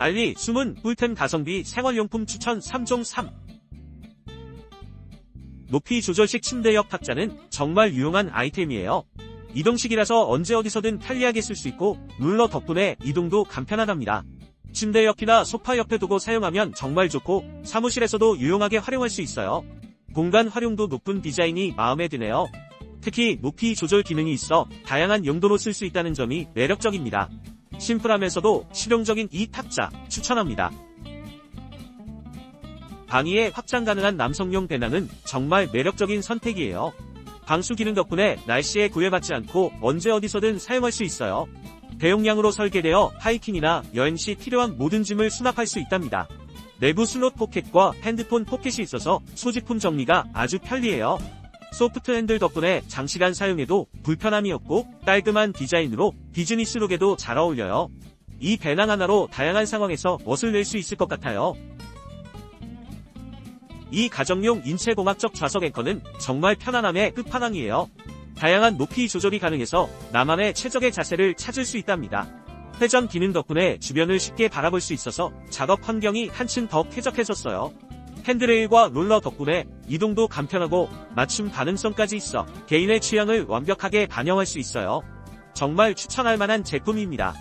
알리 숨은 꿀템 가성비 생활용품 추천 3종 3 높이 조절식 침대역 탁자는 정말 유용한 아이템이에요. 이동식이라서 언제 어디서든 편리하게 쓸 수 있고 룰러 덕분에 이동도 간편하답니다. 침대 옆이나 소파 옆에 두고 사용하면 정말 좋고 사무실에서도 유용하게 활용할 수 있어요. 공간 활용도 높은 디자인이 마음에 드네요. 특히 높이 조절 기능이 있어 다양한 용도로 쓸 수 있다는 점이 매력적입니다. 심플하면서도 실용적인 이 탁자 추천합니다. 방위에 확장 가능한 남성용 배낭은 정말 매력적인 선택이에요. 방수 기능 덕분에 날씨에 구애받지 않고 언제 어디서든 사용할 수 있어요. 대용량으로 설계되어 하이킹이나 여행 시 필요한 모든 짐을 수납할 수 있답니다. 내부 슬롯 포켓과 핸드폰 포켓이 있어서 소지품 정리가 아주 편리해요. 소프트 핸들 덕분에 장시간 사용해도 불편함이 없고 깔끔한 디자인으로 비즈니스룩에도 잘 어울려요. 이 배낭 하나로 다양한 상황에서 멋을 낼 수 있을 것 같아요. 이 가정용 인체공학적 좌석 앵커는 정말 편안함의 끝판왕이에요. 다양한 높이 조절이 가능해서 나만의 최적의 자세를 찾을 수 있답니다. 회전 기능 덕분에 주변을 쉽게 바라볼 수 있어서 작업 환경이 한층 더 쾌적해졌어요. 핸드레일과 롤러 덕분에 이동도 간편하고 맞춤 가능성까지 있어 개인의 취향을 완벽하게 반영할 수 있어요. 정말 추천할 만한 제품입니다.